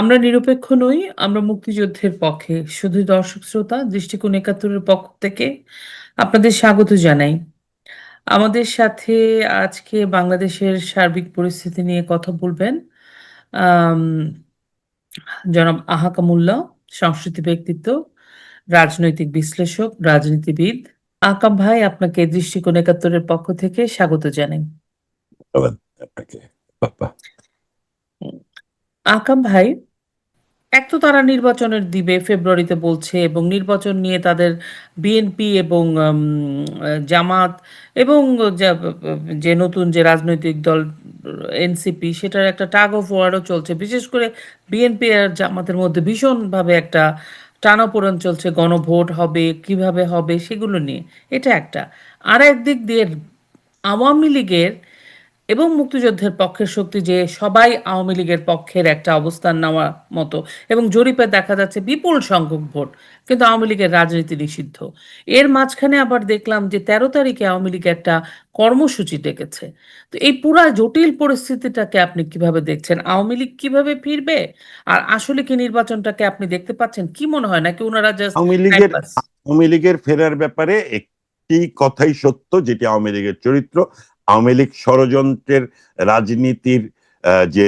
আমরা নিরপেক্ষ নই, আমরা মুক্তিযুদ্ধের পক্ষে। শুধু দর্শক শ্রোতা দৃষ্টিকোণ একাত্তরের পক্ষ থেকে আপনাদের স্বাগত জানাই। আমাদের সাথে আজকে বাংলাদেশের সার্বিক পরিস্থিতি নিয়ে কথা বলবেন জনাব আহা কামুল্লাহ, সংস্কৃতি ব্যক্তিত্ব, রাজনৈতিক বিশ্লেষক, রাজনীতিবিদ। আকাম ভাই আপনাকে দৃষ্টিকোণ একাত্তরের পক্ষ থেকে স্বাগত জানাই। আপনাকে। আকাম ভাই, এক তো তারা নির্বাচনের দিবে ফেব্রুয়ারিতে বলছে এবং নির্বাচন নিয়ে তাদের বিএনপি এবং জামাত এবং যা নতুন যে রাজনৈতিক দল এনসিপি সেটার একটা টাগ অফ ওয়ার ও চলছে। বিশেষ করে বিএনপি আর জামাতের মধ্যে ভীষণভাবে একটা টানাপোড়েন চলছে। গণভোট হবে, কীভাবে হবে সেগুলো নিয়ে। এটা একটা। আরেক দিক দিয়ে আওয়ামী লীগের এবং মুক্তিযুদ্ধের পক্ষের শক্তি যে সবাই আওয়ামী লীগের পক্ষের একটা অবস্থান নেওয়ার মতো এবং জরিপে দেখা যাচ্ছে বিপুল সংখ্যক ভোট। কিন্তু আওয়ামী লীগের রাজনীতি নিষিদ্ধ। এর মাঝখানে আবার দেখলাম যে ১৩ তারিখে আওয়ামী লীগ একটা কর্মসূচি ডেকেছে। তো এই পুরা জটিল পরিস্থিতিটাকে আপনি কীভাবে দেখছেন? আওয়ামী লীগ কীভাবে ফিরবে? আর আসলে কি নির্বাচনটাকে আপনি দেখতে পাচ্ছেন? কি মনে হয় নাকি ওনারা জাস্ট আওয়ামী লীগের আওয়ামী লীগের ফেরার ব্যাপারে একটি কথাই সত্য যেটি আওয়ামী লীগের চরিত্র। আওয়ামী লীগ ষড়যন্ত্রের রাজনীতির যে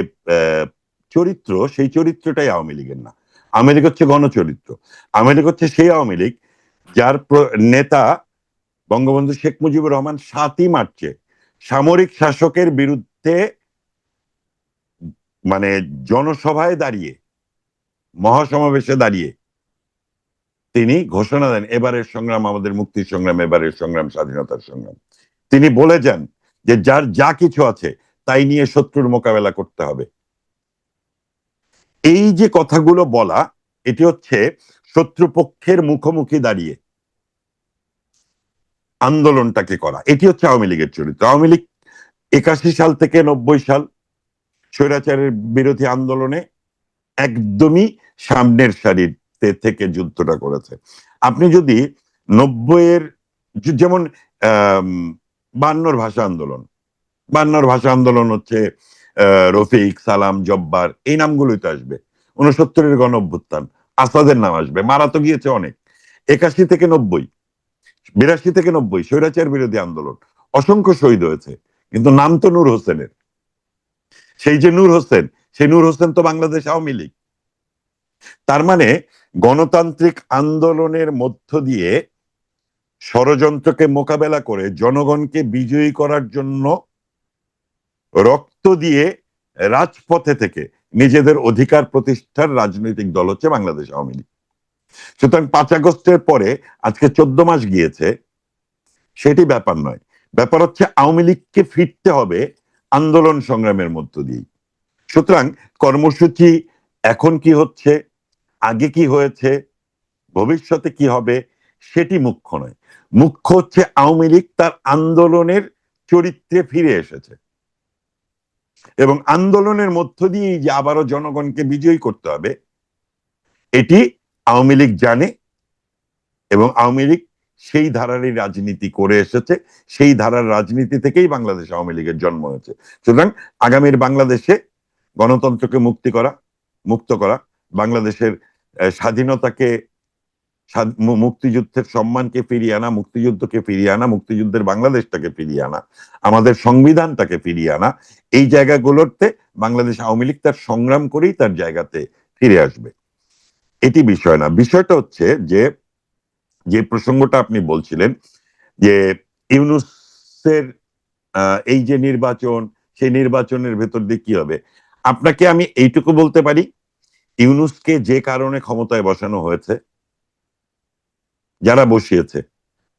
চরিত্র সেই চরিত্রটাই আওয়ামী লীগের না। আওয়ামী লীগ হচ্ছে গণচরিত্র। আওয়ামী লীগ হচ্ছে সেই আওয়ামী লীগ যার নেতা বঙ্গবন্ধু শেখ মুজিবুর রহমান ৭ই মার্চে সামরিক শাসকের বিরুদ্ধে মানে জনসভায় দাঁড়িয়ে মহাসমাবেশে দাঁড়িয়ে তিনি ঘোষণা দেন এবারের সংগ্রাম আমাদের মুক্তির সংগ্রাম, এবারের সংগ্রাম স্বাধীনতার সংগ্রাম। তিনি বলে যান যে যার যা কিছু আছে, তাই নিয়ে শত্রুর মোকাবেলা করতে হবে। এই যে কথাগুলো বলা, এটি হচ্ছে শত্রুপক্ষের মুখোমুখি দাঁড়িয়ে আন্দোলনটাকে করা। এটি হচ্ছে আওয়ামী লীগের চরিত্র। আওয়ামী লীগ ৮১ সাল থেকে ৯০ সাল স্বৈরাচারের বিরোধী আন্দোলনে একদমই সামনের সারিতে থেকে যুদ্ধটা করেছে। আপনি যদি ৯০ এর যে যেমন আম ৫২ র ভাষা আন্দোলন। বান্নর ভাষা আন্দোলন হচ্ছে রফিক, সালাম, জব্বার এই নামগুলোই তো আসবে। ৬৯ এর গণঅভ্যুত্থান, আসাদের নাম আসবে। মারা তো গিয়েছে অনেক। ৮১ থেকে ৯০, ৮২ থেকে ৯০ স্বৈরাচার বিরোধী আন্দোলন। অসংখ্য শহীদ হয়েছে। কিন্তু নাম তো নূর হোসেনের। সেই যে নূর হোসেন, সেই নূর হোসেন তো বাংলাদেশ আওয়ামী লীগ। তার মানে গণতান্ত্রিক আন্দোলনের মধ্য দিয়ে ষড়যন্ত্রকে মোকাবেলা করে জনগণকে বিজয়ী করার জন্য রক্ত দিয়ে রাজপথে থেকে নিজেদের অধিকার প্রতিষ্ঠার রাজনৈতিক দল হচ্ছে বাংলাদেশ আওয়ামী লীগ। সুতরাং পাঁচ আগস্টের পরে আজকে ১৪ মাস গিয়েছে সেটি ব্যাপার নয়। ব্যাপার হচ্ছে আওয়ামী লীগকে ফিরতে হবে আন্দোলন সংগ্রামের মধ্য দিয়েই। সুতরাং কর্মসূচি এখন কি হচ্ছে, আগে কি হয়েছে, ভবিষ্যতে কি হবে সেটি মুখ্য নয়। মুখ্য হচ্ছে আওয়ামী লীগ তার আন্দোলনের চরিত্রে ফিরে এসেছে। এবং আন্দোলনের মধ্য দিয়েই যে আবারও জনগণকে বিজয়ী করতে হবে এটি আওয়ামী লীগ জানে এবং আওয়ামী লীগ সেই ধারারই রাজনীতি করে এসেছে। সেই ধারার রাজনীতি থেকেই বাংলাদেশ আওয়ামী লীগের জন্ম হয়েছে। সুতরাং আগামীর বাংলাদেশে গণতন্ত্রকে মুক্তি করা, মুক্ত করা, বাংলাদেশের স্বাধীনতাকে মুক্তিযুদ্ধের সম্মানকে ফিরিয়ে আনা, মুক্তিযুদ্ধকে ফিরিয়ে আনা, মুক্তিযুদ্ধের বাংলাদেশটাকে ফিরিয়ে আনা, আমাদের সংবিধানটাকে ফিরিয়ে আনা, এই জায়গাগুলোতে বাংলাদেশ আওয়ামী লীগ তার সংগ্রাম করেই তার জায়গাতে ফিরে আসবে। এটি বিষয় না। বিষয়টা হচ্ছে যে, যে প্রসঙ্গটা আপনি বলছিলেন যে ইউনুসের এই যে নির্বাচন, সেই নির্বাচনের ভেতর দিয়ে কি হবে? আপনাকে আমি এইটুকু বলতে পারি, ইউনুসকে যে কারণে ক্ষমতায় বসানো হয়েছে যারা বসিয়েছে,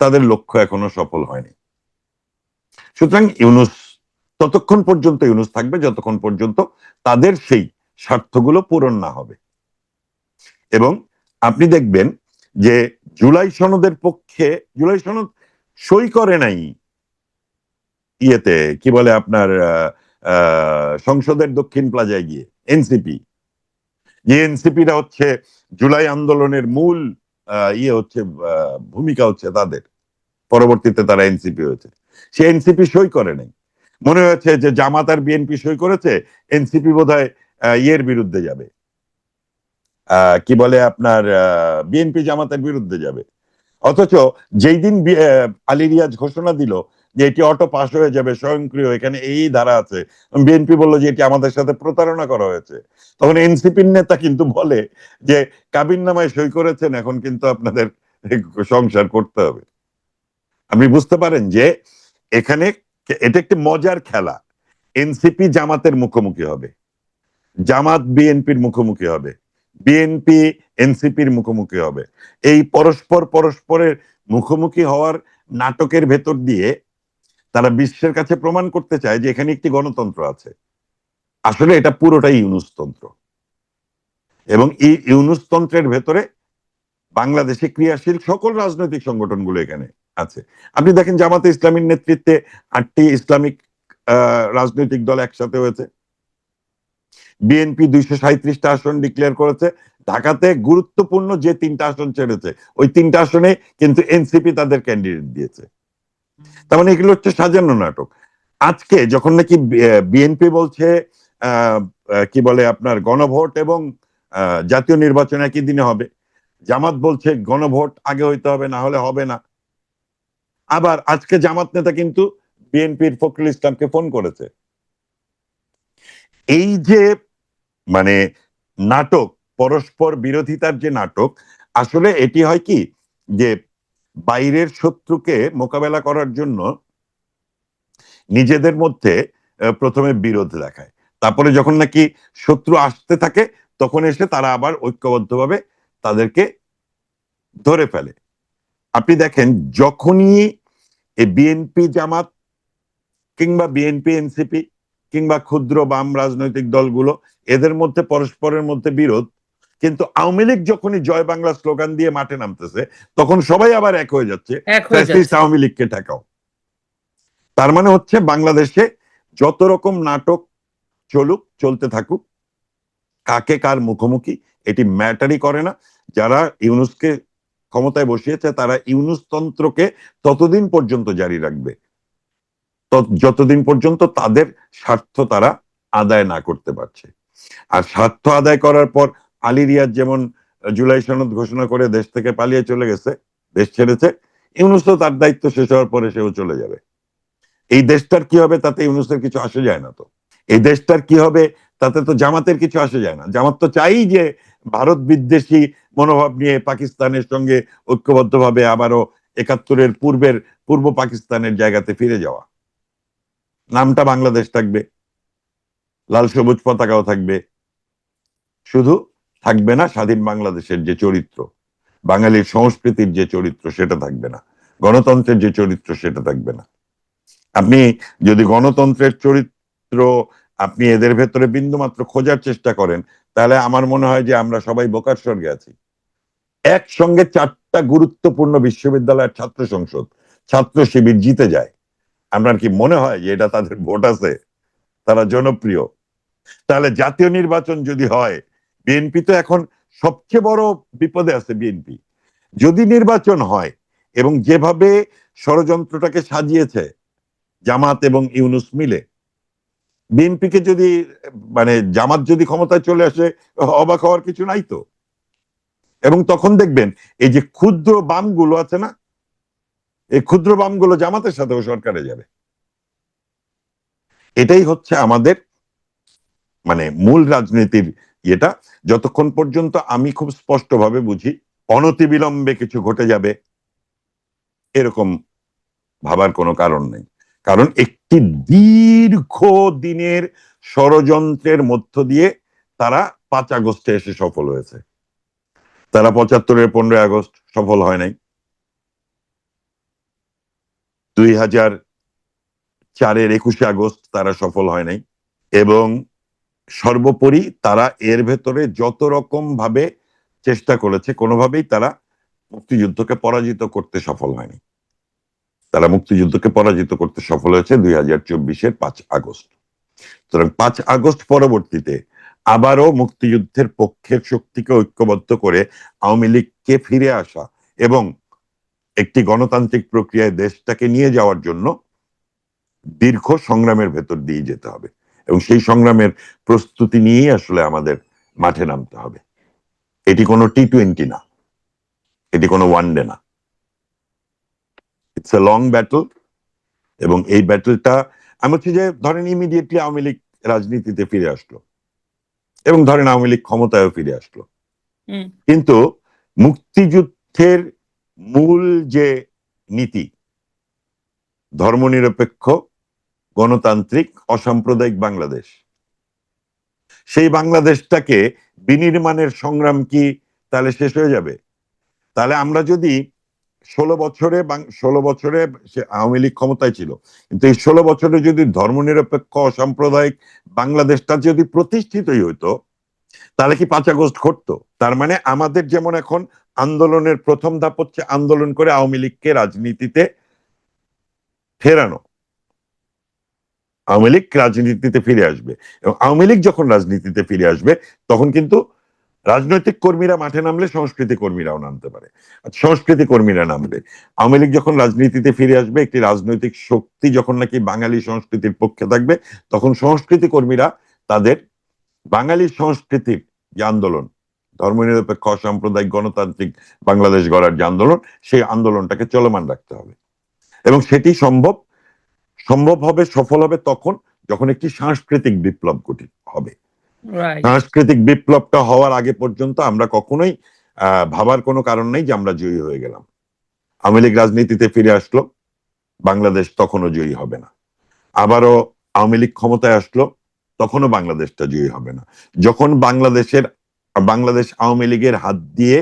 তাদের লক্ষ্য এখনও সফল হয়নি। সুতরাং ইউনুস, ততক্ষণ পর্যন্ত ইউনুস থাকবে, যতক্ষণ পর্যন্ত তাদের সেই স্বার্থগুলো পূরণ না হবে। এবং আপনি দেখবেন যে জুলাই সনদের পক্ষে, জুলাই সনদ সই করে নাই ইয়েতে, কি বলে আপনার সংসদের দক্ষিণ প্লাজায় গিয়ে, এনসিপি। যে এনসিপিরা হচ্ছে জুলাই আন্দোলনের মূল ইয়ে হচ্ছে ভূমিকা হচ্ছে তাদের। পরবর্তীতে তারা এনসিপি হয়েছে। সে এনসিপি সই করে নাই। মনে হয়েছে যে জামাত আর বিএনপি সই করেছে, এনসিপি আ ইয়ের বিরুদ্ধে যাবে। কি বলে আপনার বিএনপি জামাতের বিরুদ্ধে যাবে অথচ যেই দিন আলিরিয়াজ ঘোষণা দিল যে এটি অটো পাস হয়ে যাবে, স্বয়ংক্রিয়, এখানে এই ধারা আছে। বিএনপি বলল যে এটি আমাদের সাথে প্রতারণা করা হয়েছে। তখন এনসিপির নেতা কিন্তু বলে যে, কাবিন নামায় সই করেছেন, এখন কিন্তু আপনাদের সংসার করতে হবে। আপনি বুঝতে পারেন যে, এখানে এটা একটি মজার খেলা। এনসিপি জামাতের মুখোমুখি হবে। জামাত বিএনপির মুখোমুখি হবে। বিএনপি এনসিপির মুখোমুখি হবে। এই পরস্পর পরস্পরের মুখোমুখি হওয়ার নাটকের ভেতর দিয়ে তারা বিশ্বের কাছে প্রমাণ করতে চায় যে এখানে একটি গণতন্ত্র আছে। আসলে এটা পুরোটাই ইউনুসতন্ত্র এবং এই ইউনুসতন্ত্রের ভেতরে বাংলাদেশে ক্রিয়াশীল সকল রাজনৈতিক সংগঠনগুলো এখানে আছে। আপনি দেখেন জামাতে ইসলামীর নেতৃত্বে আটটি ইসলামিক রাজনৈতিক দল একসাথে হয়েছে। বিএনপি দুইশো সাঁত্রিশটা আসন ডিক্লেয়ার করেছে। ঢাকাতে গুরুত্বপূর্ণ যে তিনটা আসন ছেড়েছে, ওই তিনটা আসনে কিন্তু এনসিপি তাদের ক্যান্ডিডেট দিয়েছে। তার মানে এগুলো হচ্ছে সাজানো নাটক। আজকে যখন নাকি বিএনপি বলছে কি বলে আপনার গণভোট এবং জাতীয় নির্বাচন একই দিনে হবে, জামাত বলছে গণভোট আগে হইতে হবে, না হলে হবে না। আবার আজকে জামাত নেতা কিন্তু বিএনপির ফখরুল ইসলামকে ফোন করেছে। এই যে মানে নাটক, পরস্পর বিরোধিতার যে নাটক, আসলে এটি হয় কি যে বাইরের শত্রুকে মোকাবেলা করার জন্য নিজেদের মধ্যে প্রথমে বিরোধ দেখায়। তারপরে যখন নাকি শত্রু আসতে থাকে, তখন এসে তারা আবার ঐক্যবদ্ধভাবে তাদেরকে ধরে ফেলে। আপনি দেখেন, যখনই বিএনপি জামাত কিংবা বিএনপি এনসিপি কিংবা ক্ষুদ্র বাম রাজনৈতিক দলগুলো এদের মধ্যে, পরস্পরের মধ্যে বিরোধ কিন্তু আওয়ামী লীগ যখনই জয় বাংলা স্লোগান দিয়ে মাঠে নামতেছে তখন সবাই আবার এক হয়ে যাচ্ছে। আওয়ামী লীগকে ঠেকাও। তার মানে হচ্ছে বাংলাদেশে যত রকম নাটক চলুক চলতে থাকুক কাকে কার মুখোমুখি এটি ম্যাটারই করে না। যারা ইউনুসকে ক্ষমতায় বসিয়েছে তারা ইউনুস তন্ত্রকে ততদিন পর্যন্ত জারি রাখবে। তত- যতদিন পর্যন্ত তাদের স্বার্থ তারা আদায় না করতে পারছে। আর স্বার্থ আদায় করার পর আলী রিয়াজ যেমন জুলাই সনদ ঘোষণা করে দেশ থেকে পালিয়ে চলে গেছে, দেশ ছেড়েছে ইউনুস তো তার দায়িত্ব শেষ হওয়ার পরে সেও চলে যাবে। এই দেশটার কি হবে তাতে ইউনুসের কিছু আসে যায় না তো। এই দেশটার কি হবে তাতে তো জামাতের কিছু আসে যায় না। জামাত তো চাই যে ভারত বিদ্বেষী মনোভাব নিয়ে পাকিস্তানের সঙ্গে ঐক্যবদ্ধভাবে আবারও একাত্তরের পূর্বের, পূর্ব পাকিস্তানের জায়গাতে ফিরে যাওয়া। নামটা বাংলাদেশ থাকবে, লাল সবুজ পতাকাও থাকবে। শুধু থাকবে না স্বাধীন বাংলাদেশের যে চরিত্র, বাঙালির সংস্কৃতির যে চরিত্র সেটা থাকবে না, গণতন্ত্রের যে চরিত্র সেটা থাকবে না। আপনি যদি গণতন্ত্রের চরিত্র আপনি এদের ভেতরে বিন্দুমাত্র খোঁজার চেষ্টা করেন, তাহলে আমার মনে হয় যে আমরা সবাই বোকার স্বর্গে আছি। একসঙ্গে চারটা গুরুত্বপূর্ণ বিশ্ববিদ্যালয়ের ছাত্র সংসদ, ছাত্র শিবির জিতে যায়। আপনার কি মনে হয় যে এটা তাদের ভোট আছে? তারা জনপ্রিয়। তাহলে জাতীয় নির্বাচন যদি হয় বিএনপি তো এখন সবচেয়ে বড় বিপদে আছে বিএনপি। যদি নির্বাচন হয় এবং যেভাবে ষড়যন্ত্রটাকে সাজিয়েছে জামাত এবং ইউনুস মিলে, বিএনপিকে যদি মানে জামাত যদি ক্ষমতায় চলে আসে, অবাক হওয়ার কিছু নাই তো? এবং তখন দেখবেন এই যে ক্ষুদ্র বামগুলো আছে না, এই ক্ষুদ্র বামগুলো জামাতের সাথেও সরকারে যাবে। এটাই হচ্ছে আমাদের মানে মূল রাজনীতির ইয়েটা যতক্ষণ পর্যন্ত আমি খুব স্পষ্টভাবে বুঝি, অনতিবিলম্বে কিছু ঘটে যাবে, এরকম ভাবার কোনো কারণ নেই। কারণ একটি দীর্ঘ দিনের ষড়যন্ত্রের মধ্য দিয়ে তারা পাঁচ আগস্টে এসে সফল হয়েছে। তারা পঁচাত্তরের পনেরোই আগস্ট সফল হয় নাই। দুই হাজার চারের একুশে আগস্ট তারা সফল হয় নাই। এবং সর্বোপরি তারা এর ভেতরে যত রকম ভাবে চেষ্টা করেছে, কোনোভাবেই তারা মুক্তিযুদ্ধকে পরাজিত করতে সফল হয়নি। তারা মুক্তিযুদ্ধকে পরাজিত করতে সফল হয়েছে দুই হাজার চব্বিশের পাঁচ আগস্ট। সুতরাং পাঁচ আগস্ট পরবর্তীতে আবারও মুক্তিযুদ্ধের পক্ষের শক্তিকে ঐক্যবদ্ধ করে আওয়ামী লীগকে ফিরে আসা এবং একটি গণতান্ত্রিক প্রক্রিয়ায় দেশটাকে নিয়ে যাওয়ার জন্য দীর্ঘ সংগ্রামের ভেতর দিয়ে যেতে হবে। এবং সেই সংগ্রামের প্রস্তুতি নিয়েই আসলে আমাদের মাঠে নামতে হবে। এটি কোনো টি টোয়েন্টি না। এটি কোনো ওয়ান ডে না। ইটস এ লং ব্যাটল এবং এই ব্যাটলটা আমি হচ্ছে যে ধরেন ইমিডিয়েটলি আওয়ামী লীগ রাজনীতিতে ফিরে আসলো এবং ধরেন আওয়ামী লীগ ক্ষমতায়ও ফিরে আসলো। কিন্তু মুক্তিযুদ্ধের মূল যে নীতি ধর্মনিরপেক্ষ গণতান্ত্রিক অসাম্প্রদায়িক বাংলাদেশ। সেই বাংলাদেশটাকে বিনির্মাণের সংগ্রাম কি তাহলে শেষ হয়ে যাবে? তাহলে আমরা যদি ষোলো বছরে ষোলো বছরে সে আওয়ামী লীগ ক্ষমতায় ছিল, কিন্তু এই ষোলো বছরে যদি ধর্মনিরপেক্ষ, অসাম্প্রদায়িক বাংলাদেশটা যদি প্রতিষ্ঠিতই হইতো, তাহলে কি পাঁচ আগস্ট ঘটতো? তার মানে আমাদের যেমন এখন আন্দোলনের প্রথম ধাপ হচ্ছে আন্দোলন করে আওয়ামী লীগকে রাজনীতিতে ফেরানো। আওয়ামী লীগ রাজনীতিতে ফিরে আসবে এবং আওয়ামী লীগ যখন রাজনীতিতে ফিরে আসবে, তখন কিন্তু রাজনৈতিক কর্মীরা মাঠে নামলে সংস্কৃতি কর্মীরাও নামতে পারে। সংস্কৃতি কর্মীরা নামবে। আওয়ামী লীগ যখন রাজনীতিতে ফিরে আসবে, একটি রাজনৈতিক শক্তি যখন নাকি বাঙালি সংস্কৃতির পক্ষে থাকবে, তখন সংস্কৃতি কর্মীরা তাদের বাঙালি সংস্কৃতির যে আন্দোলন, ধর্মনিরপেক্ষ, অসাম্প্রদায়িক, গণতান্ত্রিক বাংলাদেশ গড়ার যে আন্দোলন, সেই আন্দোলনটাকে চলমান রাখতে হবে। এবং সেটি সম্ভব সম্ভব হবে সফল হবে তখন যখন একটি সাংস্কৃতিক বিপ্লব গঠিত হবে। সাংস্কৃতিক বিপ্লবটা হওয়ার আগে পর্যন্ত আমরা কখনোই ভাবার কোনো কারণ নেই যে আমরা জয়ী হয়ে গেলাম। আওয়ামী লীগ রাজনীতিতে ফিরে আসলো বাংলাদেশ তখনও জয়ী হবে না। আবারও আওয়ামী লীগ ক্ষমতায় আসলো তখনও বাংলাদেশটা জয়ী হবে না। যখন বাংলাদেশের বাংলাদেশ আওয়ামী লীগের হাত দিয়ে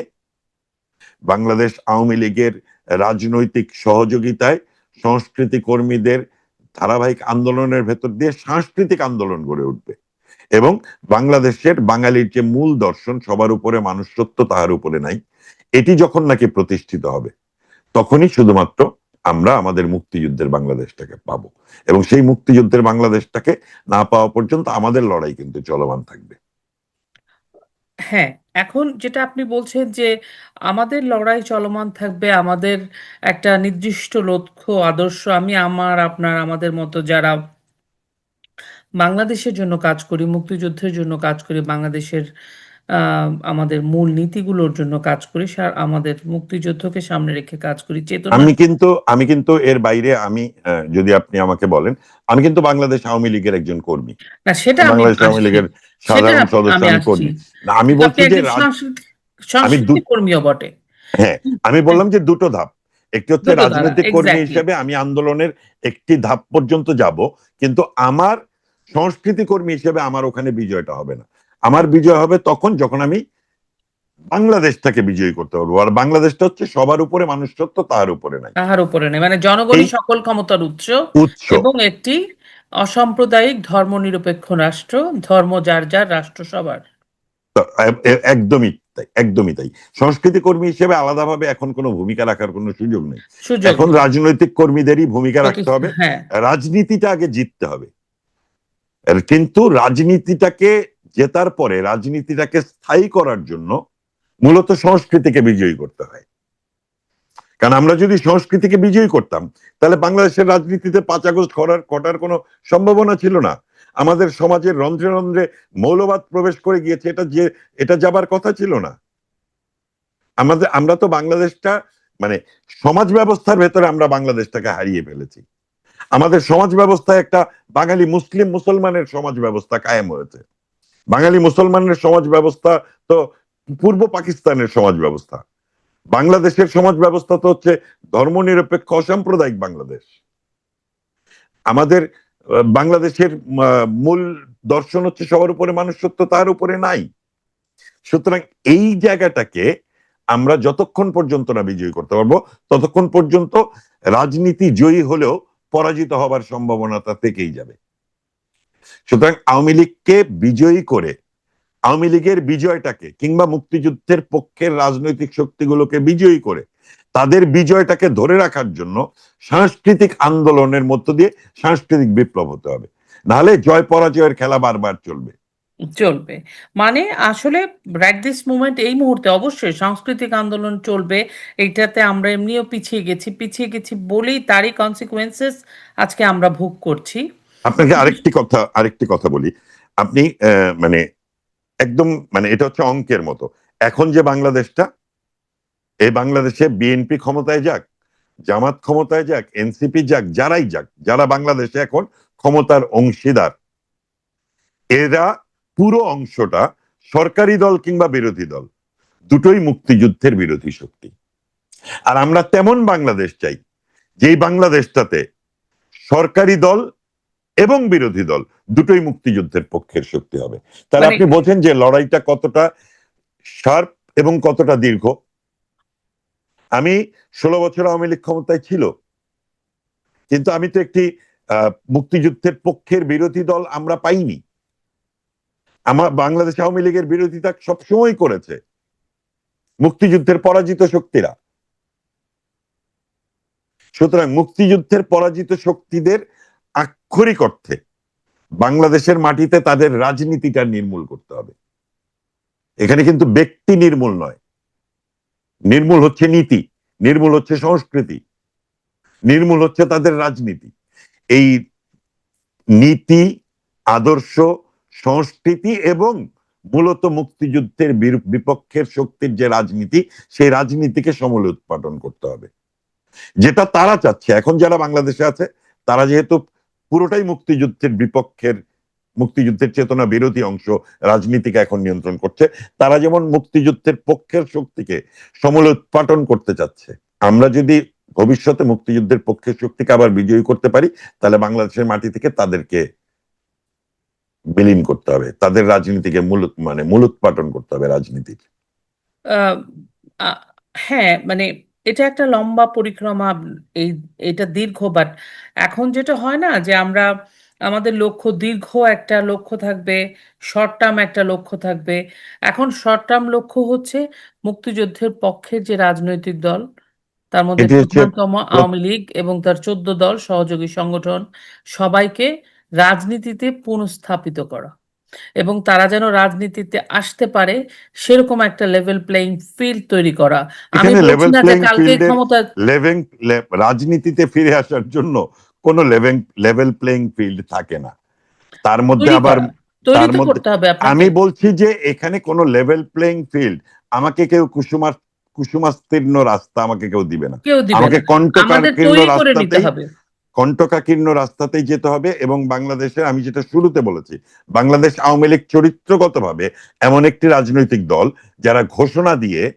বাংলাদেশ আওয়ামী লীগের রাজনৈতিক সহযোগিতায় সংস্কৃতি কর্মীদের ধারাবাহিক আন্দোলনের ভেতর দিয়ে সাংস্কৃতিক আন্দোলন গড়ে উঠবে। এবং বাংলাদেশের বাঙালির যে মূল দর্শন, সবার উপরে মানুষত্ব তাহার উপরে নাই, এটি যখন নাকি প্রতিষ্ঠিত হবে, তখনই শুধুমাত্র আমরা আমাদের মুক্তিযুদ্ধের বাংলাদেশটাকে পাবো। এবং সেই মুক্তিযুদ্ধের বাংলাদেশটাকে না পাওয়া পর্যন্ত আমাদের লড়াই কিন্তু চলমান থাকবে। হ্যাঁ এখন যেটা আপনি বলছেন যে আমাদের লড়াই চলমান থাকবে, আমাদের একটা নির্দিষ্ট লক্ষ্য, আদর্শ, আমি, আমার, আপনার, আমাদের মতো যারা বাংলাদেশের জন্য কাজ করি, মুক্তিযুদ্ধের জন্য কাজ করি, বাংলাদেশের আমাদের মূল নীতিগুলোর জন্য কাজ করি সা- আমাদের মুক্তিযুদ্ধকে সামনে রেখে কাজ করি। চেতনা আমি কিন্তু আমি কিন্তু এর বাইরে আমি যদি আপনি আমাকে বলেন আমি কিন্তু বাংলাদেশ আওয়ামী লীগের একজন কর্মী। না সেটা আমি বাংলাদেশ আওয়ামী লীগের সাধারণ সদস্য আমি কর্মী। না আমি বলছি যে আমি কর্মীও বটে। হ্যাঁ আমি বললাম যে দুটো ধাপ। একটি হচ্ছে রাজনৈতিক কর্মী হিসেবে আমি আন্দোলনের একটি ধাপ পর্যন্ত যাব কিন্তু আমার সংস্কৃতি কর্মী হিসেবে আমার ওখানে বিজয়টা হবে না। আমার বিজয় হবে তখন যখন আমি বাংলাদেশটাকে বিজয়ী করতে পারব। আর বাংলাদেশটা হচ্ছে সবার উপরে মানুষ মানুষত্ব তার উপরে নাই। তাহার উপরে নেই। মানে জনগণই সকল ক্ষমতার উৎস উৎস। এবং একটি অসাম্প্রদায়িক ধর্ম নিরপেক্ষ রাষ্ট্র ধর্ম যার যার রাষ্ট্র সবার। একদমই তাই একদমই তাই। সংস্কৃতি কর্মী হিসেবে আলাদাভাবে এখন কোনো ভূমিকা রাখার কোনো সুযোগ নেই। এখন রাজনৈতিক কর্মীদেরই ভূমিকা রাখতে হবে। হ্যাঁ। রাজনীতিটা আগে জিততে হবে। কিন্তু রাজনীতিটাকে জেতার পরে রাজনীতিটাকে স্থায়ী করার জন্য মূলত সংস্কৃতিকে বিজয়ী করতে হয়। কারণ আমরা যদি সংস্কৃতিকে বিজয়ী করতাম, তাহলে বাংলাদেশের রাজনীতিতে পাঁচ আগস্ট করার কটার কোনো সম্ভাবনা ছিল না। আমাদের সমাজের রন্ধ্রে রন্ধ্রে মৌলবাদ প্রবেশ করে গিয়েছে, এটা যে, এটা যাবার কথা ছিল না। আমাদের, আমরা তো বাংলাদেশটা মানে সমাজ ব্যবস্থার ভেতরে আমরা বাংলাদেশটাকে হারিয়ে ফেলেছি। আমাদের সমাজ ব্যবস্থায় একটা বাঙালি মুসলিম মুসলমানের সমাজ ব্যবস্থা কায়েম হয়েছে। বাঙালি মুসলমানের সমাজ ব্যবস্থা তো পূর্ব পাকিস্তানের সমাজ ব্যবস্থা। বাংলাদেশের সমাজ ব্যবস্থা তো হচ্ছে ধর্মনিরপেক্ষ, অসাম্প্রদায়িক বাংলাদেশ। আমাদের বাংলাদেশের মূল দর্শন হচ্ছে সবার উপরে মানুষত্ব, তার উপরে নাই। সুতরাং এই জায়গাটাকে আমরা যতক্ষণ পর্যন্ত না বিজয়ী করতে পারব, ততক্ষণ পর্যন্ত রাজনীতি জয়ী হলেও পরাজিত হবার সম্ভাবনাটা থেকেই যাবে। সুতরাং আওয়ামী লীগকে বিজয়ী করে, আওয়ামী লীগের বিজয়টাকে কিংবা মুক্তিযুদ্ধের পক্ষের রাজনৈতিক শক্তিগুলোকে বিজয়ী করে, তাদের বিজয়টাকে ধরে রাখার জন্য সাংস্কৃতিক আন্দোলনের মধ্য দিয়ে সাংস্কৃতিক বিপ্লব হতে হবে। নাহলে জয় পরাজয়ের খেলা বারবার চলবে। চলবে। মানে আসলে রাইট দিস মুমেন্ট এই মুহূর্তে অবশ্যই সাংস্কৃতিক আন্দোলন চলবে, এইটাতে আমরা এমনিও পিছিয়ে গেছি পিছিয়ে গেছি বলেই তারই কনসিকুয়েন্সেস আজকে আমরা ভোগ করছি। আপনাকে আরেকটি কথা আরেকটি কথা বলি। আপনি মানে একদম মানে এটা হচ্ছে অঙ্কের মতো। এখন যে বাংলাদেশটা এই বাংলাদেশে বিএনপি ক্ষমতায় যাক, জামাত ক্ষমতায় যাক, এনসিপি যাক, যারাই যাক, যারা বাংলাদেশে এখন ক্ষমতার অংশীদার, এরা পুরো অংশটা সরকারি দল কিংবা বিরোধী দল, দুটোই মুক্তিযুদ্ধের বিরোধী শক্তি। আর আমরা তেমন বাংলাদেশ চাই, যেই বাংলাদেশটাতে সরকারি দল এবং বিরোধী দল দুটোই মুক্তিযুদ্ধের পক্ষের শক্তি হবে। তাহলে মানে- আপনি বোঝেন যে লড়াইটা কতটা শার্প এবং কতটা দীর্ঘ? আমি ষোলো বছর আওয়ামী লীগ ক্ষমতায় ছিল। কিন্তু আমি তো একটি মুক্তিযুদ্ধের পক্ষের বিরোধী দল আমরা পাইনি। আমার বাংলাদেশ আওয়ামী লীগের বিরোধিতা সবসময় করেছে। মুক্তিযুদ্ধের পরাজিত শক্তিরা। সুতরাং মুক্তিযুদ্ধের পরাজিত শক্তিদের আক্ষরিক অর্থে বাংলাদেশের মাটিতে তাদের রাজনীতিটা নির্মূল করতে হবে। এখানে কিন্তু ব্যক্তি নির্মূল নয়। নির্মূল হচ্ছে নীতি, নির্মূল হচ্ছে সংস্কৃতি, নির্মূল হচ্ছে তাদের রাজনীতি। এই নীতি, আদর্শ, সংস্কৃতি এবং মূলত মুক্তিযুদ্ধের বিপক্ষের শক্তির যে রাজনীতি, সেই রাজনীতিকে সমূলে উৎপাদন করতে হবে। যেটা তারা চাচ্ছে, এখন যারা বাংলাদেশে আছে, তারা যেহেতু পুরোটাই মুক্তিযুদ্ধের বিপক্ষের মুক্তিযুদ্ধের চেতনা বিরোধী অংশ রাজনীতিকে এখন নিয়ন্ত্রণ করছে। তারা যেমন মুক্তিযুদ্ধের পক্ষের শক্তিকে সমূলে উৎপাটন করতে চাচ্ছে, আমরা যদি ভবিষ্যতে মুক্তিযুদ্ধের পক্ষের শক্তিকে আবার বিজয়ী করতে পারি, তাহলে বাংলাদেশের মাটি থেকে তাদেরকে বিলীন করতে হবে, তাদের রাজনীতিকে মূল মানে মূল উৎপাটন করতে হবে রাজনীতির। হ্যাঁ মানে এটা একটা লম্বা পরিক্রমা এই এটা দীর্ঘ বাট এখন যেটা হয় না যে আমরা আমাদের লক্ষ্য দীর্ঘ একটা লক্ষ্য থাকবে শর্ট টার্ম একটা লক্ষ্য থাকবে। এখন শর্ট টার্ম লক্ষ্য হচ্ছে মুক্তিযুদ্ধের পক্ষের যে রাজনৈতিক দল তার মধ্যে প্রধানতম আওয়ামী লীগ এবং তার চোদ্দ দল সহযোগী সংগঠন সবাইকে রাজনীতিতে পুনঃস্থাপিত করা। এবং তারা যেন রাজনীতিতে আসতে পারে সেরকম একটা লেভেল প্লেইং ফিল্ড তৈরি করা। আমি এখানে বলছি না যে কালকে ক্ষমতা রাজনীতিতে ফিরে আসার জন্য কোনো লেভেল লেভেল প্লেইং ফিল্ড থাকে না। তার মধ্যে আবার তার মধ্যে- আমি বলছি যে এখানে কোনো লেভেল প্লেইং ফিল্ড আমাকে কেউ কুসুমার কুসুমাস্তীর্ণ রাস্তা আমাকে কেউ দিবে না। আমাকে না। আমাদের কণ্টকাকীর্ণ নিতে রাস্তাতেই যেতে হবে এবং বাংলাদেশের আমি যেটা শুরুতে বলেছি বাংলাদেশ আওয়ামী লীগ চরিত্রগতভাবে এমন একটি রাজনৈতিক দল যারা ঘোষণা দিয়ে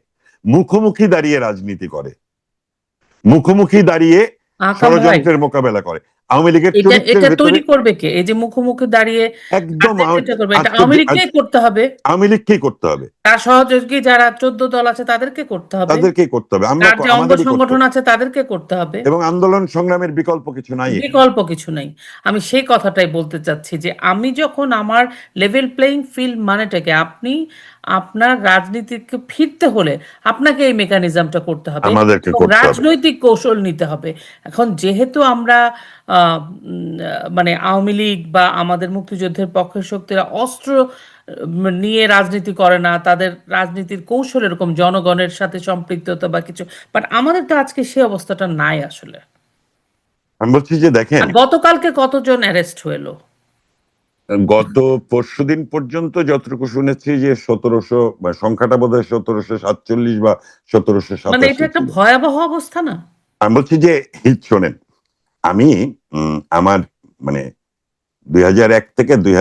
মুখোমুখি দাঁড়িয়ে রাজনীতি করে। মুখোমুখি দাঁড়িয়ে ষড়যন্ত্রের মোকাবেলা করে। আওয়ামী লীগের এটা তৈরি করবে কে? এই যে মুখোমুখি দাঁড়িয়ে একদম আওয়ামী- করতে হবে? আওয়ামী লীগকেই করতে হবে? তার সহযোগী যারা চোদ্দ দল আছে তাদেরকে করতে হবে? তাদেরকেই করতে হবে। আমরা তার যে অঙ্গ সংগঠন আছে তাদেরকে করতে হবে? এবং আন্দোলন সংগ্রামের বিকল্প কিছু নাই বিকল্প কিছু নেই। আমি সেই কথাটাই বলতে চাচ্ছি যে আমি যখন আমার লেভেল প্লেইং ফিল্ড মানেটাকে আপনি আপনার রাজনীতিকে ফিরতে হলে আপনাকে এই মেকানিজমটা করতে হবে। রাজনৈতিক কৌশল নিতে হবে। এখন যেহেতু আমরা মানে আওয়ামী লীগ বা আমাদের মুক্তিযুদ্ধের পক্ষের শক্তিরা অস্ত্র নিয়ে রাজনীতি করে না তাদের রাজনীতির কৌশল এরকম জনগণের সাথে সম্পৃক্ততা বা কিছু বাট আমাদের তো আজকে সে অবস্থাটা নাই আসলে। আমি বলছি যে দেখেন গতকালকে কতজন অ্যারেস্ট হলো? গত পরশুদিন পর্যন্ত যতটুকু শুনেছি যে সতেরোশো সংখ্যাটা বোধ হয় সতেরোশো সাতচল্লিশ বা সতেরোশো মানে এটা একটা ভয়াবহ অবস্থা না? আমি বলছি যে শোনেন আমি আমার মানে দুই এক থেকে দুই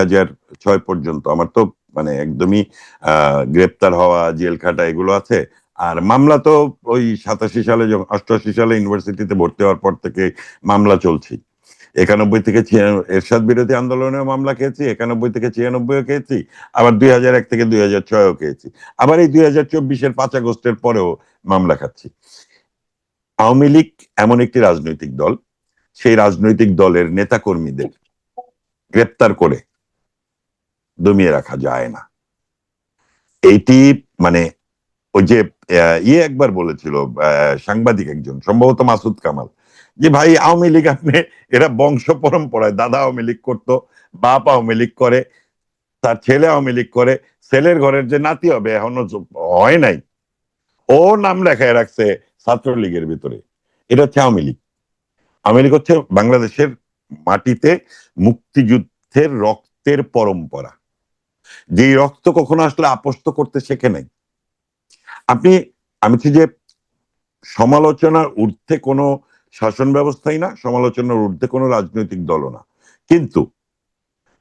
ছয় পর্যন্ত আমার তো মানে একদমই আহ, গ্রেপ্তার হওয়া জেল খাটা এগুলো আছে। আর মামলা তো ওই সাতাশি সালে যখন অষ্টআশি সালে ইউনিভার্সিটিতে ভর্তি হওয়ার পর থেকে মামলা চলছে। একানব্বই থেকে এরশাদ বিরোধী আন্দোলনেও মামলা খেয়েছি, একানব্বই থেকে ছিয়ানব্বইও খেয়েছি, আবার দুই হাজার এক থেকে দুই হাজার ছয়ও খেয়েছি। আবার এই দুই হাজার চব্বিশের পাঁচ আগস্টের পরেও মামলা খাচ্ছি। আওয়ামী লীগ এমন একটি রাজনৈতিক দল, সেই রাজনৈতিক দলের নেতাকর্মীদের গ্রেপ্তার করে দমিয়ে রাখা যায় না। এইটি মানে ওই যে ইয়ে একবার বলেছিল সাংবাদিক একজন, সম্ভবত মাসুদ কামাল। যে ভাই আওয়ামী লীগ আপনি, এরা বংশ পরম্পরায়, দাদা আওয়ামী লীগ করতো, বাপ আওয়ামী লীগ করে, তার ছেলে আওয়ামী লীগ করে, ছেলের ঘরের যে নাতি হবে এখনও হয় নাই। ও নাম লেখায় রাখছে ছাত্রলীগের ভিতরে। এটা হচ্ছে আওয়ামী লীগ। আওয়ামী লীগ হচ্ছে বাংলাদেশের মাটিতে মুক্তিযুদ্ধের রক্তের পরম্পরা। যেই রক্ত কখনো আসলে আপস্ত করতে শেখে নাই। আপনি, আমি যে সমালোচনার ঊর্ধ্বে কোনো শাসন ব্যবস্থাই না, সমালোচনার ঊর্ধ্বে কোনো রাজনৈতিক দলও না। কিন্তু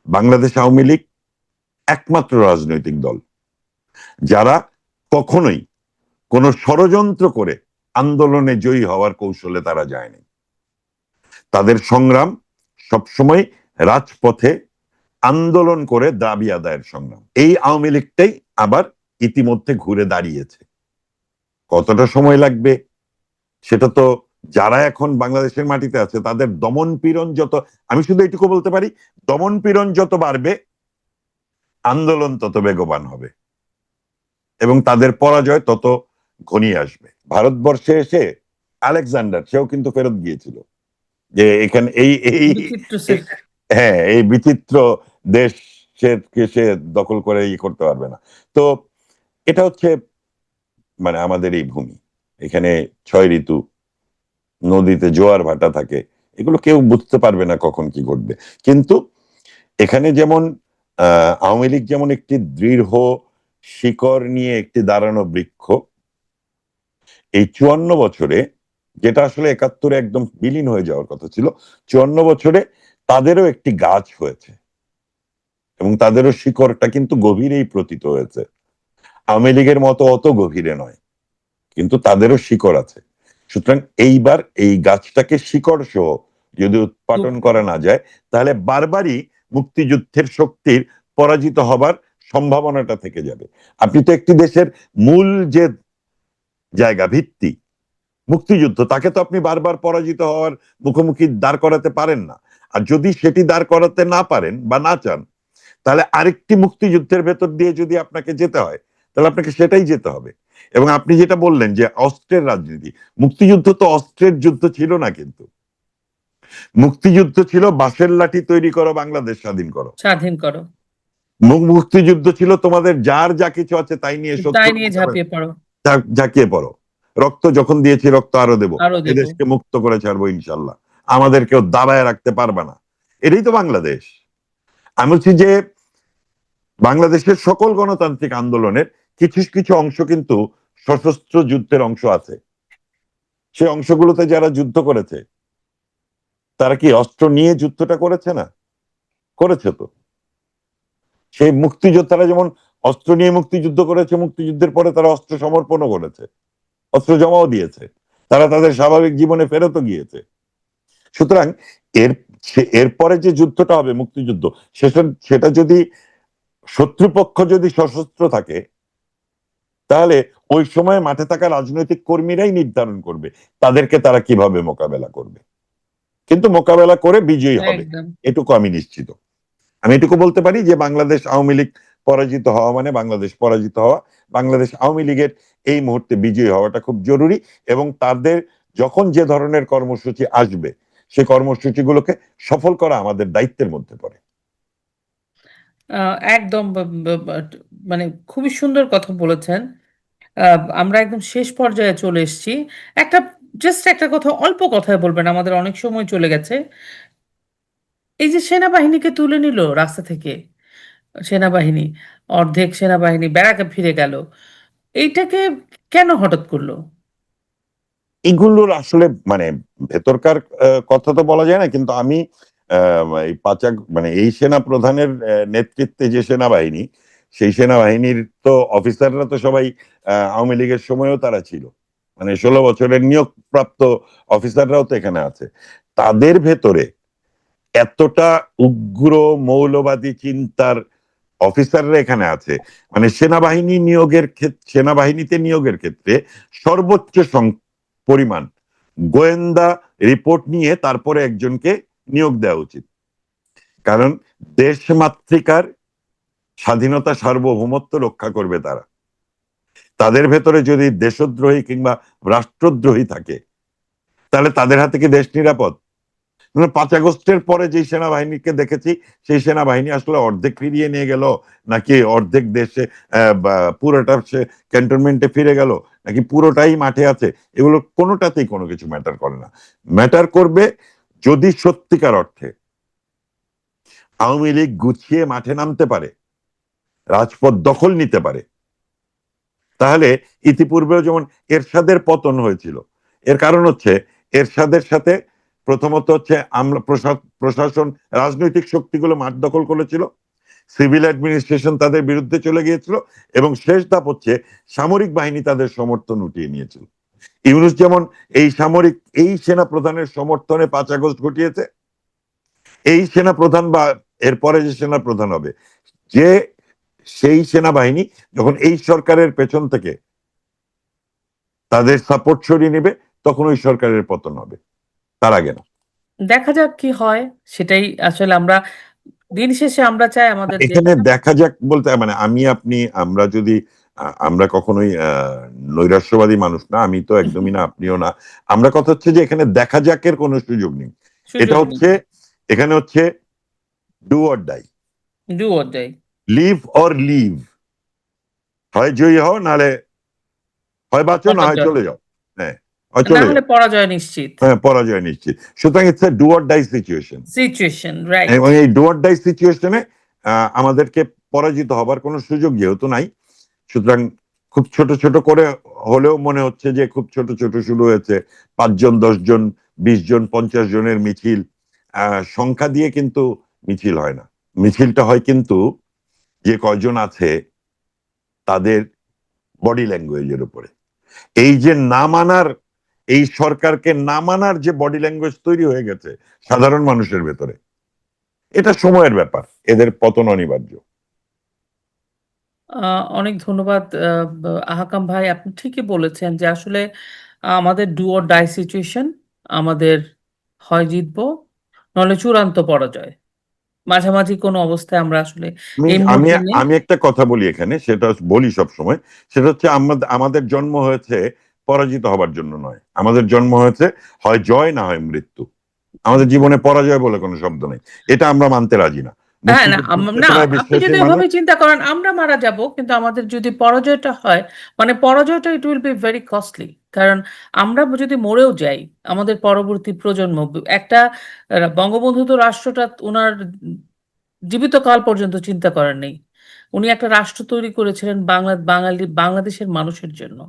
বাংলাদেশ আওয়ামী লীগ একমাত্র রাজনৈতিক দল, যারা কখনোই কোনো ষড়যন্ত্র করে আন্দোলনে জয়ী হওয়ার কৌশলে তারা যায়নি। তাদের সংগ্রাম সবসময় রাজপথে আন্দোলন করে দাবি আদায়ের সংগ্রাম। এই আওয়ামী লীগটাই আবার ইতিমধ্যে ঘুরে দাঁড়িয়েছে। কতটা সময় লাগবে, সেটা তো যারা এখন বাংলাদেশের মাটিতে আছে তাদের দমন পীড়ন যত আমি শুধু এটুকু বলতে পারি দমন পীড়ন যত বাড়বে আন্দোলন তত বেগবান হবে। এবং তাদের পরাজয় তত ঘনিয়ে আসবে। ভারতবর্ষে এসে আলেকজান্ডার সেও কিন্তু ফেরত গিয়েছিল। যে এখানে এই এই হ্যাঁ এই বিচিত্র দেশ সে সে দখল করে ই করতে পারবে না। তো এটা হচ্ছে মানে আমাদের এই ভূমি। এখানে ছয় ঋতু নদীতে জোয়ার ভাটা থাকে, এগুলো কেউ বুঝতে পারবে না কখন কি ঘটবে। কিন্তু এখানে যেমন আওয়ামী লীগ যেমন একটি দৃঢ় শিকড় নিয়ে একটি দাঁড়ানো বৃক্ষ, এই চুয়ান্ন বছরে যেটা আসলে একাত্তরে একদম বিলীন হয়ে যাওয়ার কথা ছিল, চুয়ান্ন বছরে তাদেরও একটি গাছ হয়েছে এবং তাদেরও শিকড়টা কিন্তু গভীরেই প্রতীত হয়েছে। আওয়ামী লীগের মতো অত গভীরে নয়, কিন্তু তাদেরও শিকড় আছে। সুতরাং এইবার এই গাছটাকে শিকড় সহ যদি উৎপাদন করা না যায় তাহলে বারবারই মুক্তিযুদ্ধের শক্তির পরাজিত হবার সম্ভাবনাটা থেকে যাবে। আপনি তো একটি দেশের মূল যে জায়গা ভিত্তি মুক্তিযুদ্ধ তাকে তো আপনি বারবার পরাজিত হওয়ার মুখোমুখি দাঁড় করাতে পারেন না। আর যদি সেটি দাঁড় করাতে না পারেন বা না চান তাহলে আরেকটি মুক্তিযুদ্ধের ভেতর দিয়ে যদি আপনাকে যেতে হয় তাহলে আপনাকে সেটাই যেতে হবে। এবং আপনি যেটা বললেন যে অস্ত্রের রাজনীতি মুক্তিযুদ্ধ তো অস্ত্রের যুদ্ধ ছিল না কিন্তু। মুক্তিযুদ্ধ ছিল বাঁশের লাঠি তৈরি করো বাংলাদেশ স্বাধীন করো। স্বাধীন করো। মুক্তিযুদ্ধ ছিল তোমাদের যার যা কিছু আছে তাই নিয়ে তাই নিয়ে ঝাঁপিয়ে পড়ো। ঝাঁকিয়ে পড়ো। রক্ত যখন দিয়েছি রক্ত আরও দেবো। এদেশকে মুক্ত করে ছাড়বো ইনশাল্লাহ। আমাদের কেউ দাবায় রাখতে পারবে না। এটাই তো বাংলাদেশ। আমি বলছি যে বাংলাদেশের সকল গণতান্ত্রিক আন্দোলনের কিছু কিছু অংশ কিন্তু সশস্ত্র যুদ্ধের অংশ আছে। সেই অংশগুলোতে যারা যুদ্ধ করেছে, তারা কি অস্ত্র নিয়ে যুদ্ধটা করেছে না? করেছে তো। সেই মুক্তিযোদ্ধারা যেমন অস্ত্র নিয়ে মুক্তিযুদ্ধ করেছে, মুক্তিযুদ্ধের পরে তারা অস্ত্র সমর্পণও করেছে, অস্ত্র জমাও দিয়েছে, তারা তাদের স্বাভাবিক জীবনে ফেরতও গিয়েছে। সুতরাং এর সে- এরপরে যে যুদ্ধটা হবে মুক্তিযুদ্ধ, সেটা সেটা যদি শত্রুপক্ষ যদি সশস্ত্র থাকে তাহলে ওই সময় মাঠে থাকা রাজনৈতিক কর্মীরাই নির্ধারণ করবে তাদেরকে তারা কীভাবে মোকাবেলা করবে। কিন্তু মোকাবেলা করে বিজয়ী হবে। এটুকু আমি নিশ্চিত। আমি এটুকু বলতে পারি যে বাংলাদেশ আওয়ামী লীগ পরাজিত হওয়া মানে বাংলাদেশ পরাজিত হওয়া বাংলাদেশ আওয়ামী লীগের এই মুহূর্তে বিজয়ী হওয়াটা খুব জরুরি এবং তাদের যখন যে ধরনের কর্মসূচি আসবে সেই কর্মসূচিগুলোকে সফল করা আমাদের দায়িত্বের মধ্যে পড়ে। আহ, একদম মানে খুবই সুন্দর কথা বলেছেন। আমরা একদম শেষ পর্যায়ে চলে এসেছি। একটা জাস্ট একটা কথা, অল্প কথায় বলবেন, আমাদের অনেক সময় চলে গেছে। এই যে সেনাবাহিনীকে তুলে নিল রাস্তা থেকে, সেনাবাহিনী, অর্ধেক সেনাবাহিনী ব্যারাকে ফিরে গেল, এইটাকে কেন হঠাৎ করল? এগুলোর আসলে মানে ভেতরকার কথা তো বলা যায় না, কিন্তু আমি এই মানে এই সেনা প্রধানের নেতৃত্বে যে সেনাবাহিনী সেই সেনাবাহিনীর তো অফিসাররা তো সবাই আওয়ামী লীগের সময়ও তারা ছিল। মানে ষোলো বছরের নিয়োগপ্রাপ্ত অফিসাররাও তো এখানে আছে। তাদের ভেতরে এতটা উগ্র, মৌলবাদী চিন্তার অফিসাররা এখানে আছে। মানে সেনাবাহিনী নিয়োগের ক্ষেত্রে সেনাবাহিনীতে নিয়োগের ক্ষেত্রে সর্বোচ্চ পরিমাণ গোয়েন্দা রিপোর্ট নিয়ে তারপরে একজনকে নিয়োগ দেওয়া উচিত। কারণ দেশমাতৃকার স্বাধীনতা সার্বভৌমত্ব রক্ষা করবে তারা। তাদের ভেতরে যদি দেশদ্রোহী কিংবা রাষ্ট্রদ্রোহী থাকে, তাহলে তাদের হাতে কি দেশ নিরাপদ? মানে পাঁচ আগস্টের পরে যে সেনাবাহিনীকে দেখেছি, সেই সেনাবাহিনী আসলে অর্ধেক ফিরিয়ে নিয়ে গেল, নাকি অর্ধেক দেশে পুরোটা সে ক্যান্টনমেন্টে ফিরে গেল, নাকি পুরোটাই মাঠে আছে? এগুলো কোনোটাতেই কোনো কিছু ম্যাটার করে না। ম্যাটার করবে যদি সত্যিকার অর্থে আওয়ামী লীগ গুছিয়ে মাঠে নামতে পারে রাজপথ দখল নিতে পারে। তাহলে ইতিপূর্বেও যেমন এরশাদের পতন হয়েছিল, এর কারণ হচ্ছে এরশাদের সাথে প্রথমত হচ্ছে আমরা প্রশা- প্রশাসন রাজনৈতিক শক্তিগুলো মাঠ দখল করেছিল, সিভিল অ্যাডমিনিস্ট্রেশন তাদের বিরুদ্ধে চলে গিয়েছিল এবং শেষ ধাপ হচ্ছে সামরিক বাহিনী তাদের সমর্থন উঠিয়ে নিয়েছিল। ইউনুস যেমন এই সামরিক, এই সেনা প্রধানের সমর্থনে পাঁচ আগস্ট ঘটিয়েছে, এই সেনা প্রধান বা এরপরে যে সেনা প্রধান হবে, যে সেই সেনাবাহিনী যখন এই সরকারের পেছন থেকে তাদের সাপোর্ট সরিয়ে নেবে তখন ওই সরকারের পতন হবে। তার আগে না। দেখা যাক কি হয় সেটাই আসলে আমরা দিন শেষে আমরা চাই আমাদের এখানে দেখা যাক বলতে মানে আমি আপনি আমরা যদি আমরা কখনোই আহ, নৈরাশ্যবাদী মানুষ না আমি তো একদমই না আপনিও না। আমরা কথা হচ্ছে যে এখানে দেখা যাকের কোনো সুযোগ নেই। এটা হচ্ছে এখানে হচ্ছে do or die do or die. Live or live হয় জয়ী হও নাহলে হয় বাঁচো না হয় চলে যাও। হ্যাঁ পরাজয় নিশ্চিত। হ্যাঁ পরাজয় নিশ্চিত। সুতরাং it's die situation situation right এবং এই ডাই সিচুয়েশনে আমাদেরকে পরাজিত হবার কোনো সুযোগ যেহেতু নাই সুতরাং খুব ছোট ছোট করে হলেও মনে হচ্ছে যে খুব ছোট ছোট শুরু হয়েছে। পাঁচজন দশজন বিশ জন পঞ্চাশ জনের মিছিল আহ, সংখ্যা দিয়ে কিন্তু মিছিল হয় না। মিছিলটা হয় কিন্তু যে কয়জন আছে তাদের বডি ল্যাঙ্গুয়েজের উপরে। এই যে না মানার এই সরকারকে না মানার যে বডি ল্যাঙ্গুয়েজ তৈরি হয়ে গেছে সাধারণ মানুষের ভেতরে এটা সময়ের ব্যাপার এদের পতন অনিবার্য। অনেক ধন্যবাদ আহ, আহাকাম ভাই আপনি ঠিকই বলেছেন যে আসলে আমাদের ডু অর ডাই সিচুয়েশন আমাদের হয় জিতবো নলে চূড়ান্ত পরাজয়। মাঝামাঝি কোন অবস্থায় আমরা আসলে আমি আমি একটা কথা বলি এখানে সেটা বলি সব সময় সেটা হচ্ছে আমাদের জন্ম হয়েছে পরাজিত হবার জন্য নয়। আমাদের জন্ম হয়েছে হয় জয় না হয় মৃত্যু। আমাদের জীবনে পরাজয় বলে কোনো শব্দ নেই। এটা আমরা মানতে রাজি না। হ্যাঁ না আপনি যদি এভাবে চিন্তা করেন আমরা মারা যাব কিন্তু আমাদের যদি পরাজয়টা হয় মানে পরাজয়টা it will be very costly কারণ আমরা যদি মরেও যাই আমাদের পরবর্তী প্রজন্ম একটা বঙ্গবন্ধু তো রাষ্ট্রটা ওনার জীবিত কাল পর্যন্ত চিন্তা করেন নেই। উনি একটা রাষ্ট্র তৈরি করেছিলেন বাংলা বাঙালি বাংলাদেশের মানুষের জন্য।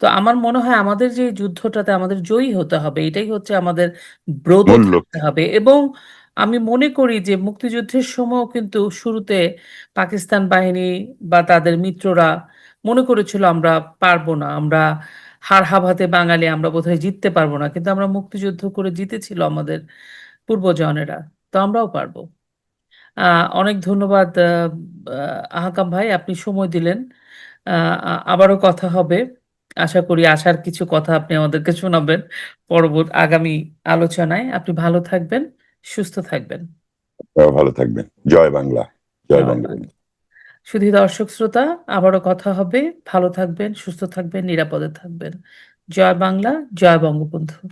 তো আমার মনে হয় আমাদের যে যুদ্ধটাতে আমাদের জয়ী হতে হবে এটাই হচ্ছে আমাদের ব্রত থাকতে হবে। এবং আমি মনে করি যে মুক্তিযুদ্ধের সময়ও কিন্তু শুরুতে পাকিস্তান বাহিনী বা তাদের মিত্ররা মনে করেছিল আমরা পারব না আমরা হার হাবাতে বাঙালি আমরা বোধহয় জিততে পারব না কিন্তু আমরা মুক্তিযুদ্ধ করে জিতেছিল আমাদের পূর্বজনেরা তো আমরাও পারব। অনেক ধন্যবাদ আহ, আহ, আহাকাম ভাই আপনি সময় দিলেন। আহ, আবারও কথা হবে। আশা করি আসার কিছু কথা আপনি আমাদেরকে শোনাবেন পরবর্তী আগামী আলোচনায়। আপনি ভালো থাকবেন সুস্থ থাকবেন। ভালো থাকবেন। জয় বাংলা জয় বঙ্গবন্ধু শুধু দর্শক শ্রোতা, আবারও কথা হবে। ভালো থাকবেন, সুস্থ থাকবেন, নিরাপদে থাকবেন। জয় বাংলা, জয় বঙ্গবন্ধু।